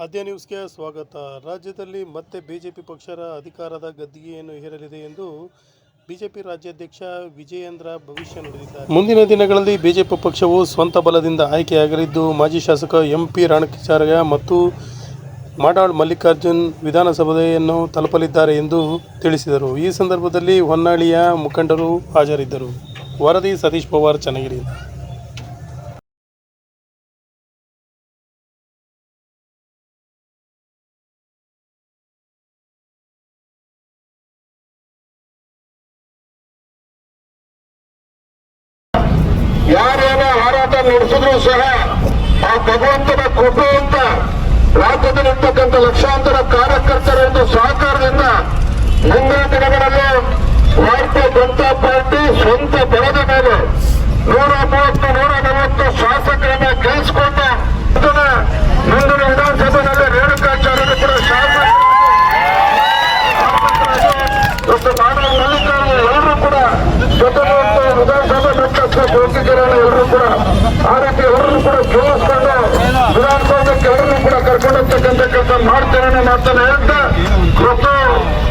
ಆದ್ಯ ನ್ಯೂಸ್ಗೆ ಸ್ವಾಗತ. ರಾಜ್ಯದಲ್ಲಿ ಮತ್ತೆ ಬಿಜೆಪಿ ಪಕ್ಷರ ಅಧಿಕಾರದ ಗದ್ದಿಗೆಯನ್ನು ಹೇರಲಿದೆ ಎಂದು ಬಿಜೆಪಿ ರಾಜ್ಯಾಧ್ಯಕ್ಷ ವಿಜಯೇಂದ್ರ ಭವಿಷ್ಯ ನುಡಿದಿದ್ದಾರೆ. ಮುಂದಿನ ದಿನಗಳಲ್ಲಿ ಬಿಜೆಪಿ ಪಕ್ಷವು ಸ್ವಂತ ಬಲದಿಂದ ಆಯ್ಕೆಯಾಗಲಿದ್ದು, ಮಾಜಿ ಶಾಸಕ ಎಂ ಪಿ ರಾಣಕಾಚಾರ್ಯ ಮತ್ತು ಮಾಡಾಳ್ ಮಲ್ಲಿಕಾರ್ಜುನ್ ವಿಧಾನಸಭೆಯನ್ನು ತಲುಪಲಿದ್ದಾರೆ ಎಂದು ತಿಳಿಸಿದರು. ಈ ಸಂದರ್ಭದಲ್ಲಿ ಹೊನ್ನಾಳಿಯ ಮುಖಂಡರು ಹಾಜರಿದ್ದರು. ವರದಿ ಸತೀಶ್ ಪವಾರ್, ಚನ್ನಗಿರಿ. ನಡೆಸಿದ್ರು ಸಹ ಆ ಭಗವಂತನ ಕೃಪೆ ಅಂತ ರಾಜ್ಯದಲ್ಲಿರ್ತಕ್ಕಂಥ ಲಕ್ಷಾಂತರ ಕಾರ್ಯಕರ್ತರ ಒಂದು ಸಹಕಾರದಿಂದ ಮುಂದಿನ ದಿನಗಳಲ್ಲಿ ಭಾರತೀಯ ಜನತಾ ಪಾರ್ಟಿ, ಸ್ವಂತ ಬಲದ ಮೇಲೆ ನೂರ ಮೂವತ್ತು, ನೂರ ನಲವತ್ತು ಶಾಸಕರನ್ನ ಗೆಲ್ಲಿಸಿಕೊಂಡು ಮುಂದಿನ ವಿಧಾನಸಭೆಯಲ್ಲಿ ರೇಣುಕಾಚಾರ್ಯರು ಕೂಡ ಶಾಸಕ ಎಲ್ಲರೂ ಕೂಡ ಜೊತೆಗೆ ವಿಧಾನಸಭೆ ಮೆಟ್ಟಕ್ಕೆ ಹೋಗಿದ್ದಾರೆ ಎಲ್ಲರೂ ಕೂಡ ಆ ರೀತಿ ಎಲ್ಲರೂ ಕೂಡ ಗೆಲ್ಲಿಸ್ಕೊಂಡು ವಿಧಾನಸೌಧಕ್ಕೆ ಎಲ್ಲರೂ ಕೂಡ ಕರ್ಕೊಂಡೋಗ್ತಕ್ಕಂಥ ಕೆಲಸ ಮಾಡ್ತೇನೆ ಹೇಳ್ತಾ